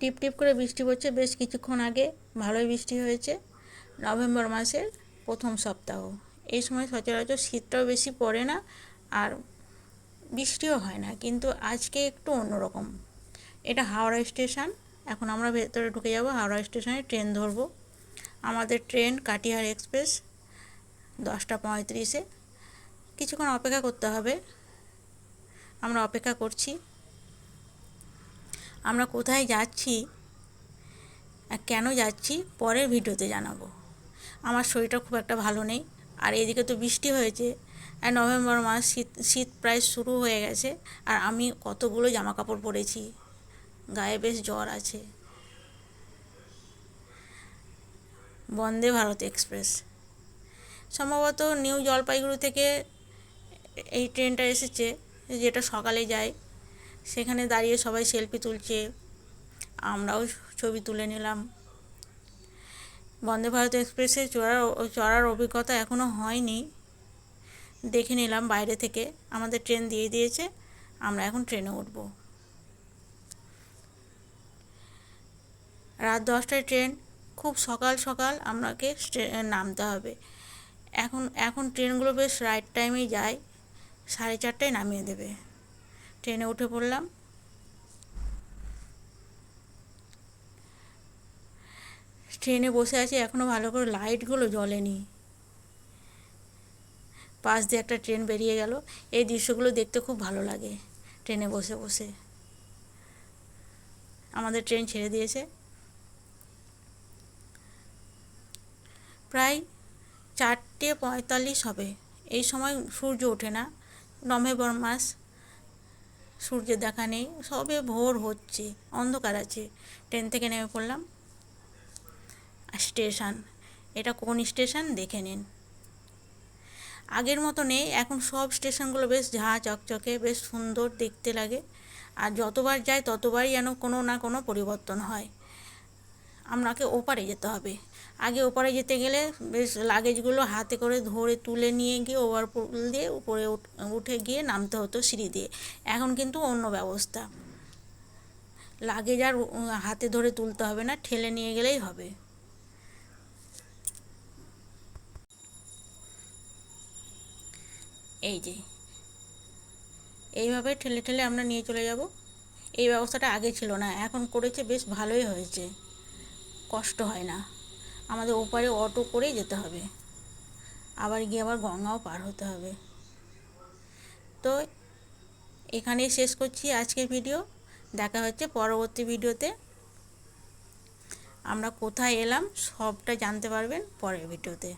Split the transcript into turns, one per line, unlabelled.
টিপ টিপ করে বৃষ্টি পড়ছে। বেশ কিছুক্ষণ আগে ভালোই বৃষ্টি হয়েছে। নভেম্বর মাসের প্রথম সপ্তাহ। এই সময় সচরাচর শীতটাও বেশি পড়ে না আর বৃষ্টিও হয় না, কিন্তু আজকে একটু অন্যরকম। এটা হাওড়া স্টেশন। এখন আমরা ভেতরে ঢুকে যাব। হাওড়া স্টেশনে ট্রেন ধরবো। আমাদের ট্রেন কাটিহার এক্সপ্রেস দশটা পঁয়ত্রিশে। কিছুক্ষণ অপেক্ষা করতে হবে। আমরা অপেক্ষা করছি। আমরা কোথায় যাচ্ছি আর কেন যাচ্ছি পরের ভিডিওতে জানাব। আমার শরীরটা খুব একটা ভালো নেই। আর এদিকে তো বৃষ্টি হয়েছে। আর নভেম্বর মাস শীত শীত প্রায় শুরু হয়ে গেছে। আর আমি কতগুলো জামা কাপড় পরেছি। গায়ে বেশ জ্বর আছে। বন্দে ভারত এক্সপ্রেস। সম্ভবত নিউ জলপাইগুড়ি থেকে এই ট্রেনটা এসেছে, যেটা সকালে যায়। সেখানে দাঁড়িয়ে সবাই সেলফি তুলছে। আমরাও ছবি তুলে নিলাম। বন্দে ভারত এক্সপ্রেসে চড়ার চড়ার অভিজ্ঞতা এখনও হয়নি। দেখে নিলাম বাইরে থেকে। আমাদের ট্রেন দিয়ে দিয়েছে। আমরা এখন ট্রেনে উঠব। রাত দশটায় ট্রেন খুব সকাল সকাল আপনাকে নামতে হবে। এখন এখন ট্রেনগুলো বেশ রাইট টাইমেই যায়। সাড়ে চারটায় নামিয়ে দেবে। ট্রেনে উঠে পড়লাম। ট্রেনে বসে আছি এখনও ভালো করে লাইটগুলো জ্বলেনি। পাশ দিয়ে একটা ট্রেন বেরিয়ে গেল। এই দৃশ্যগুলো দেখতে খুব ভালো লাগে ট্রেনে বসে বসে। আমাদের ট্রেন ছেড়ে দিয়েছে। প্রায় চারটে পঁয়তাল্লিশ হবে। এই সময় সূর্য ওঠে না। নভেম্বর মাস সূর্যের দেখা নেই, সবে ভোর হচ্ছে, অন্ধকার আছে। ট্রেন থেকে নেমে পড়লাম স্টেশন, এটা কোন স্টেশন দেখে নিন। আগের মতো নেই, এখন সব স্টেশনগুলো বেশ ঝাঁ চকচকে, বেশ সুন্দর দেখতে লাগে, আর যতবার যায় ততবারই যেন কোনো না কোনো পরিবর্তন হয়। আপনাকে ওপারে যেতে হবে। আগে ওপারে যেতে গেলে বেশ লাগেজগুলো হাতে করে ধরে তুলে নিয়ে গিয়ে ওভারপুল দিয়ে উপরে উঠে গিয়ে নামতে হতো সিঁড়ি দিয়ে। এখন কিন্তু অন্য ব্যবস্থা। লাগেজ আর হাতে ধরে তুলতে হবে না, ঠেলে নিয়ে গেলেই হবে। এই যে। এইভাবে ঠেলে ঠেলে আমরা নিয়ে চলে যাব। এই ব্যবস্থাটা আগে ছিল না, এখন করেছে বেশ ভালোই হয়েছে। কষ্ট হয় না। আমাদের ওপারে অটো করেই যেতে হবে। আবার গিয়ে আবার গঙ্গাও পার হতে হবে। তো এখানেই শেষ করছি আজকের ভিডিও। দেখা হচ্ছে পরবর্তী ভিডিওতে। আমরা কোথায় এলাম সবটা জানতে পারবেন পরের ভিডিওতে।